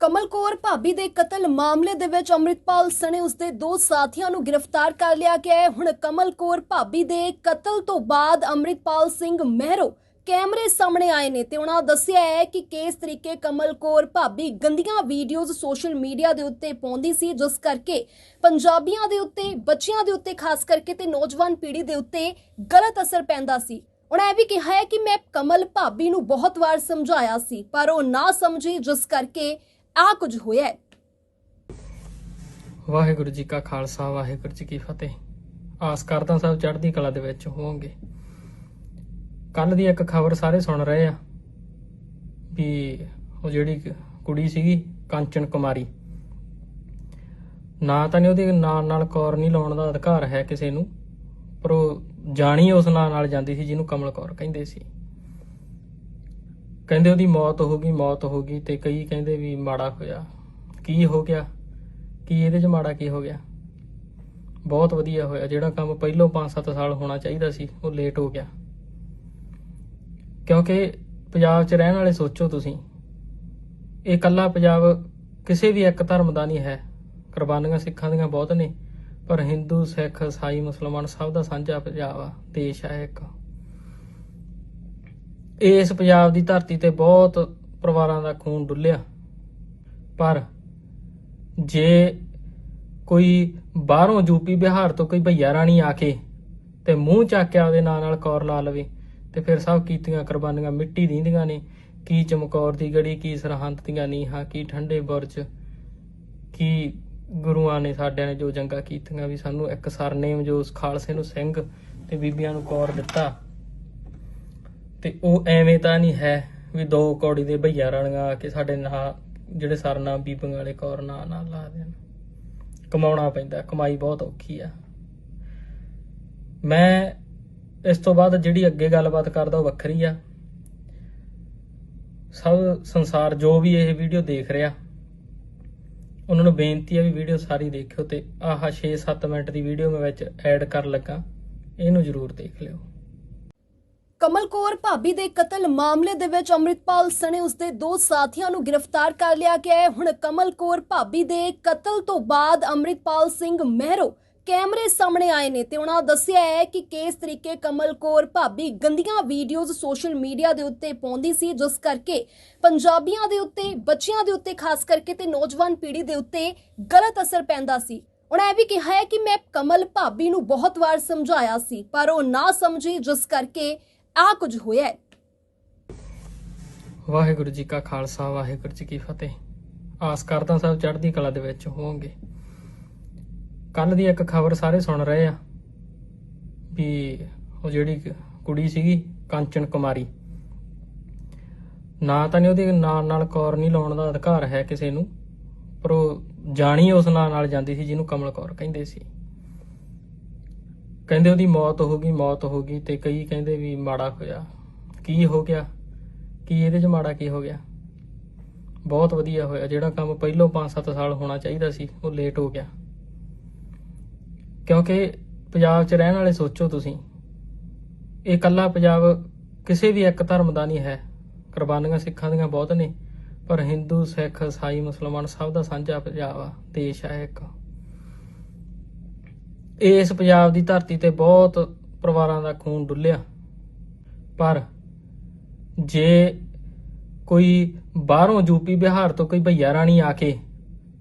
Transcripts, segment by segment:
ਕਮਲ ਕੌਰ ਭਾਬੀ ਦੇ ਕਤਲ ਮਾਮਲੇ ਦੇ ਵਿੱਚ ਅੰਮ੍ਰਿਤਪਾਲ ਸਣੇ ਉਸਦੇ ਦੋ ਸਾਥੀਆਂ ਨੂੰ ਗ੍ਰਿਫਤਾਰ ਕਰ ਲਿਆ ਗਿਆ ਹੈ। ਹੁਣ ਕਮਲ ਕੌਰ ਭਾਬੀ ਦੇ ਕਤਲ ਤੋਂ ਬਾਅਦ ਅੰਮ੍ਰਿਤਪਾਲ ਸਿੰਘ ਮਹਿਰੋ ਕੈਮਰੇ ਸਾਹਮਣੇ ਆਏ ਨੇ ਤੇ ਉਹਨਾਂ ਦੱਸਿਆ ਹੈ ਕਿ ਕਿਸ ਤਰੀਕੇ ਕਮਲ ਕੌਰ ਭਾਬੀ ਗੰਦੀਆਂ ਵੀਡੀਓਜ਼ ਸੋਸ਼ਲ ਮੀਡੀਆ ਦੇ ਉੱਤੇ ਪਾਉਂਦੀ ਸੀ, ਜਿਸ ਕਰਕੇ ਪੰਜਾਬੀਆਂ ਦੇ ਉੱਤੇ, ਬੱਚਿਆਂ ਦੇ ਉੱਤੇ ਖਾਸ ਕਰਕੇ ਤੇ ਨੌਜਵਾਨ ਪੀੜ੍ਹੀ ਦੇ ਉੱਤੇ ਗਲਤ ਅਸਰ ਪੈਂਦਾ ਸੀ। ਉਹਨਾਂ ਇਹ ਵੀ ਕਿਹਾ ਹੈ ਕਿ ਮੈਂ ਕਮਲ ਭਾਬੀ ਨੂੰ ਬਹੁਤ ਵਾਰ ਸਮਝਾਇਆ ਸੀ, ਪਰ ਉਹ ਨਾ ਸਮਝੀ, ਜਿਸ ਕਰਕੇ ਆ ਕੁਝ ਹੋਇਆ ਹੈ। ਵਾਹਿਗੁਰੂ ਜੀ ਕਾ ਖਾਲਸਾ, ਵਾਹਿਗੁਰੂ ਜੀ ਕੀ ਫਤਿਹ। ਆਸ ਕਰਦਾ ਸਭ ਚੜ੍ਹਦੀ ਕਲਾ ਦੇ ਵਿੱਚ ਹੋਵੋਗੇ। ਕੱਲ ਦੀ ਇੱਕ ਖਬਰ ਸਾਰੇ ਸੁਣ ਰਹੇ ਆ, ਵੀ ਉਹ ਜਿਹੜੀ ਕ- ਕੁੜੀ ਸੀਗੀ, ਕਾਂਚਨ ਕੁਮਾਰੀ। ਨਾ ਤਾਂ ਨਹੀਂ ਉਹਦੇ ਨਾਂ ਨਾਲ ਕੌਰ ਨਹੀਂ ਲਾਉਣ ਦਾ ਅਧਿਕਾਰ ਹੈ ਕਿਸੇ ਨੂੰ, ਪਰ ਉਹ ਜਾਣੀ ਉਸ ਨਾਂ ਨਾਲ ਜਾਂਦੀ ਸੀ, ਜਿਹਨੂੰ ਕਮਲ ਕੌਰ ਕਹਿੰਦੇ ਸੀ। ਕਹਿੰਦੇ ਉਹਦੀ ਮੌਤ ਹੋ ਗਈ, ਮੌਤ ਹੋ ਗਈ ਤੇ ਕਈ ਕਹਿੰਦੇ ਵੀ ਮਾੜਾ ਹੋਇਆ। ਕੀ ਹੋ ਗਿਆ? ਕੀ ਇਹਦੇ 'ਚ ਮਾੜਾ ਕੀ ਹੋ ਗਿਆ? ਬਹੁਤ ਵਧੀਆ ਹੋਇਆ। ਜਿਹੜਾ ਕੰਮ ਪਹਿਲੋਂ 5-7 ਸਾਲ ਹੋਣਾ ਚਾਹੀਦਾ ਸੀ, ਉਹ ਲੇਟ ਹੋ ਗਿਆ। ਕਿਉਂਕਿ ਪੰਜਾਬ 'ਚ ਰਹਿਣ ਵਾਲੇ ਸੋਚੋ ਤੁਸੀਂ, ਇਹ ਇਕੱਲਾ ਪੰਜਾਬ ਕਿਸੇ ਵੀ ਇੱਕ ਧਰਮ ਦਾ ਨਹੀਂ ਹੈ। ਕੁਰਬਾਨੀਆਂ ਸਿੱਖਾਂ ਦੀਆਂ ਬਹੁਤ ਨੇ, ਪਰ ਹਿੰਦੂ, ਸਿੱਖ ਈਸਾਈ ਮੁਸਲਮਾਨ ਸਭ ਦਾ ਸਾਂਝਾ ਪੰਜਾਬ ਆ, ਦੇਸ਼ ਹੈ ਇੱਕ। ਇਸ ਪੰਜਾਬ ਦੀ ਧਰਤੀ ਤੇ ਬਹੁਤ ਪਰਿਵਾਰਾਂ ਦਾ ਖੂਨ ਡੁੱਲਿਆ। ਪਰ ਜੇ ਕੋਈ ਬਾਹਰੋਂ ਯੂਪੀ ਬਿਹਾਰ ਤੋਂ ਕੋਈ ਭਈਆ ਰਾਣੀ ਆ ਕੇ ਤੇ ਮੂੰਹ ਚੱਕ ਕੇ ਉਹਦੇ ਨਾਂ ਨਾਲ ਕੌਰ ਲਾ ਲਵੇ ਤੇ ਫਿਰ ਸਭ ਕੀਤੀਆਂ ਕੁਰਬਾਨੀਆਂ ਮਿੱਟੀ ਦੀਆਂ ਨੇ, ਕੀ ਚਮਕੌਰ ਦੀ ਗੜੀ, ਕੀ ਸਰਹੰਦ ਦੀਆਂ ਨੀਹਾਂ, ਕੀ ਠੰਡੇ ਬੁਰਜ, ਕੀ ਗੁਰੂਆਂ ਨੇ ਸਾਡਿਆਂ ਨੇ ਜੋ ਜੰਗਾਂ ਕੀਤੀਆਂ ਵੀ ਸਾਨੂੰ ਇੱਕ ਸਰਨੇਮ ਜੋ ਉਸ ਖਾਲਸੇ ਨੂੰ ਸਿੰਘ ਤੇ ਬੀਬੀਆਂ ਨੂੰ ਕੌਰ ਦਿੱਤਾ। ਤੇ ਉਹ ਐਵੇਂ ਤਾਂ ਨਹੀਂ ਹੈ ਵੀ ਦੋ ਕੌੜੀ ਦੇ ਭਈਆ ਰਾਣੀਆਂ ਆ ਕੇ ਸਾਡੇ ਨਾਂ ਜਿਹੜੇ ਸਰਨਾਮ ਬੀਬੀਆਂ ਵਾਲੇ ਕੌਰ ਨਾਂ ਨਾਲ ਲਾ ਦੇਣ। ਕਮਾਉਣਾ ਪੈਂਦਾ, ਕਮਾਈ ਬਹੁਤ ਔਖੀ ਆ। ਮੈਂ ਇਸ ਤੋਂ ਬਾਅਦ ਜਿਹੜੀ ਅੱਗੇ ਗੱਲਬਾਤ ਕਰਦਾ ਉਹ ਵੱਖਰੀ ਆ। ਸਭ ਸੰਸਾਰ ਜੋ ਵੀ ਇਹ ਵੀਡੀਓ ਦੇਖ ਰਿਹਾ, ਉਹਨਾਂ ਨੂੰ ਬੇਨਤੀ ਆ ਵੀ ਵੀਡੀਓ ਸਾਰੀ ਦੇਖਿਓ ਤੇ ਆਹ 6-7 ਮਿੰਟ ਦੀ ਵੀਡੀਓ ਮੈਂ ਵਿੱਚ ਐਡ ਕਰਨ ਲੱਗਾ, ਇਹਨੂੰ ਜ਼ਰੂਰ ਦੇਖ ਲਿਓ। ਕਮਲ ਕੌਰ ਭਾਬੀ ਦੇ ਕਤਲ ਮਾਮਲੇ ਦੇ ਵਿੱਚ ਅੰਮ੍ਰਿਤਪਾਲ ਸਣੇ ਉਸਦੇ ਦੋ ਸਾਥੀਆਂ ਨੂੰ ਗ੍ਰਿਫਤਾਰ ਕਰ ਲਿਆ ਗਿਆ ਹੈ। ਹੁਣ ਕਮਲ ਕੌਰ ਭਾਬੀ ਦੇ ਕਤਲ ਤੋਂ ਬਾਅਦ ਅੰਮ੍ਰਿਤਪਾਲ ਸਿੰਘ ਮਹਿਰੋ ਕੈਮਰੇ ਸਾਹਮਣੇ ਆਏ ਨੇ ਤੇ ਉਹਨਾਂ ਦੱਸਿਆ ਹੈ ਕਿ ਕਿਸ ਤਰੀਕੇ ਕਮਲ ਕੌਰ ਭਾਬੀ ਗੰਦੀਆਂ ਵੀਡੀਓਜ਼ ਸੋਸ਼ਲ ਮੀਡੀਆ ਦੇ ਉੱਤੇ ਪਾਉਂਦੀ ਸੀ, ਜਿਸ ਕਰਕੇ ਪੰਜਾਬੀਆਂ ਦੇ ਉੱਤੇ, ਬੱਚਿਆਂ ਦੇ ਉੱਤੇ ਖਾਸ ਕਰਕੇ ਤੇ ਨੌਜਵਾਨ ਪੀੜ੍ਹੀ ਦੇ ਉੱਤੇ ਗਲਤ ਅਸਰ ਪੈਂਦਾ ਸੀ। ਉਹਨਾਂ ਇਹ ਵੀ ਕਿਹਾ ਹੈ ਕਿ ਮੈਂ ਕਮਲ ਭਾਬੀ ਨੂੰ ਬਹੁਤ ਵਾਰ ਸਮਝਾਇਆ ਸੀ, ਪਰ ਉਹ ਨਾ ਸਮਝੀ, ਜਿਸ ਕਰਕੇ ਆ ਕੁਝ ਹੋਇਆ ਹੈ। ਵਾਹਿਗੁਰੂ ਜੀ ਕਾ ਖਾਲਸਾ, ਵਾਹਿਗੁਰੂ ਜੀ ਕੀ ਫਤਿਹ। ਆਸ ਕਰਦਾ ਸਭ ਚੜ੍ਹਦੀ ਕਲਾ ਦੇ ਵਿੱਚ ਹੋਵੋਗੇ। ਕੱਲ ਦੀ ਇੱਕ ਖਬਰ ਸਾਰੇ ਸੁਣ ਰਹੇ ਆ, ਵੀ ਉਹ ਜਿਹੜੀ ਕੁੜੀ ਸੀਗੀ, ਕਾਂਚਨ ਕੁਮਾਰੀ। ਨਾ ਤਾਂ ਨਹੀਂ ਉਹਦੇ ਨਾਂ ਨਾਲ ਕੌਰ ਨਹੀਂ ਲਾਉਣ ਦਾ ਅਧਿਕਾਰ ਹੈ ਕਿਸੇ ਨੂੰ, ਪਰ ਉਹ ਜਾਣੀ ਉਸ ਨਾਂ ਨਾਲ ਜਾਂਦੀ ਸੀ, ਜਿਹਨੂੰ ਕਮਲ ਕੌਰ ਕਹਿੰਦੇ ਸੀ। ਕਹਿੰਦੇ ਉਹਦੀ ਮੌਤ ਹੋ ਗਈ, ਮੌਤ ਹੋ ਗਈ ਤੇ ਕਈ ਕਹਿੰਦੇ ਵੀ ਮਾੜਾ ਹੋਇਆ। ਕੀ ਹੋ ਗਿਆ? ਕੀ ਇਹਦੇ 'ਚ ਮਾੜਾ ਕੀ ਹੋ ਗਿਆ? ਬਹੁਤ ਵਧੀਆ ਹੋਇਆ। ਜਿਹੜਾ ਕੰਮ ਪਹਿਲੋਂ 5-7 ਸਾਲ ਹੋਣਾ ਚਾਹੀਦਾ ਸੀ, ਉਹ ਲੇਟ ਹੋ ਗਿਆ। ਕਿਉਂਕਿ ਪੰਜਾਬ 'ਚ ਰਹਿਣ ਵਾਲੇ ਸੋਚੋ ਤੁਸੀਂ, ਇਹ ਇਕੱਲਾ ਪੰਜਾਬ ਕਿਸੇ ਵੀ ਇੱਕ ਧਰਮ ਦਾ ਨਹੀਂ ਹੈ। ਕੁਰਬਾਨੀਆਂ ਸਿੱਖਾਂ ਦੀਆਂ ਬਹੁਤ ਨੇ, ਪਰ ਹਿੰਦੂ, ਸਿੱਖ ਇਸਾਈ ਮੁਸਲਮਾਨ ਸਭ ਦਾ ਸਾਂਝਾ ਪੰਜਾਬ ਆ, ਦੇਸ਼ ਹੈ ਇੱਕ। ਇਸ ਪੰਜਾਬ ਦੀ ਧਰਤੀ ਤੇ ਬਹੁਤ ਪਰਿਵਾਰਾਂ ਦਾ ਖੂਨ ਡੁੱਲਿਆ। ਪਰ ਜੇ ਕੋਈ ਬਾਹਰੋਂ ਯੂਪੀ ਬਿਹਾਰ ਤੋਂ ਕੋਈ ਭਈਆ ਰਾਣੀ ਆ ਕੇ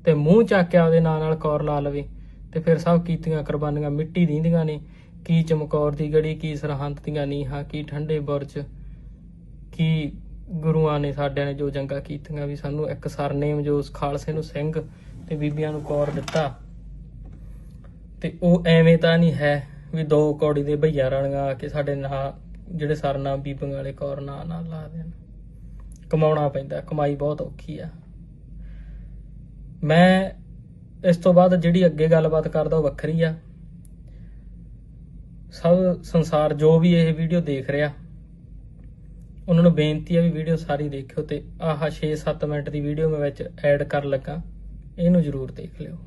ਤੇ ਮੂੰਹ ਚੱਕ ਕੇ ਉਹਦੇ ਨਾਂ ਨਾਲ ਕੌਰ ਲਾ ਲਵੇ ਤੇ ਫਿਰ ਸਭ ਕੀਤੀਆਂ ਕੁਰਬਾਨੀਆਂ ਮਿੱਟੀ ਦੀਆਂ ਨੇ, ਕੀ ਚਮਕੌਰ ਦੀ ਗੜੀ, ਕੀ ਸਰਹੰਦ ਦੀਆਂ ਨੀਹਾਂ, ਕੀ ਠੰਡੇ ਬੁਰਜ, ਕੀ ਗੁਰੂਆਂ ਨੇ ਸਾਡਿਆਂ ਨੇ ਜੋ ਜੰਗਾਂ ਕੀਤੀਆਂ ਵੀ ਸਾਨੂੰ ਇੱਕ ਸਰਨੇਮ ਜੋ ਉਸ ਖਾਲਸੇ ਨੂੰ ਸਿੰਘ ਤੇ ਬੀਬੀਆਂ ਨੂੰ ਕੌਰ ਦਿੱਤਾ। ਤੇ ਉਹ ਐਵੇਂ ਤਾਂ ਨਹੀਂ ਹੈ ਵੀ ਦੋ ਕੌੜੀ ਦੇ ਭਈਆ ਰਾਣੀਆਂ ਆ ਕੇ ਸਾਡੇ ਨਾਂ ਜਿਹੜੇ ਸਰਨਾਮ ਬੀਬੀਆਂ ਵਾਲੇ ਕੌਰ ਨਾਂ ਨਾਲ ਲਾ ਦੇਣ। ਕਮਾਉਣਾ ਪੈਂਦਾ, ਕਮਾਈ ਬਹੁਤ ਔਖੀ ਆ। ਮੈਂ ਇਸ ਤੋਂ ਬਾਅਦ ਜਿਹੜੀ ਅੱਗੇ ਗੱਲਬਾਤ ਕਰਦਾ ਉਹ ਵੱਖਰੀ ਆ। ਸਭ ਸੰਸਾਰ ਜੋ ਵੀ ਇਹ ਵੀਡੀਓ ਦੇਖ ਰਿਹਾ, ਉਹਨਾਂ ਨੂੰ ਬੇਨਤੀ ਆ ਵੀ ਵੀਡੀਓ ਸਾਰੀ ਦੇਖਿਓ ਤੇ ਆਹ 6-7 ਮਿੰਟ ਦੀ ਵੀਡੀਓ ਮੈਂ ਵਿੱਚ ਐਡ ਕਰਨ ਲੱਗਾ। ਇਹਨੂੰ ਜ਼ਰੂਰ ਦੇਖ ਲਿਓ।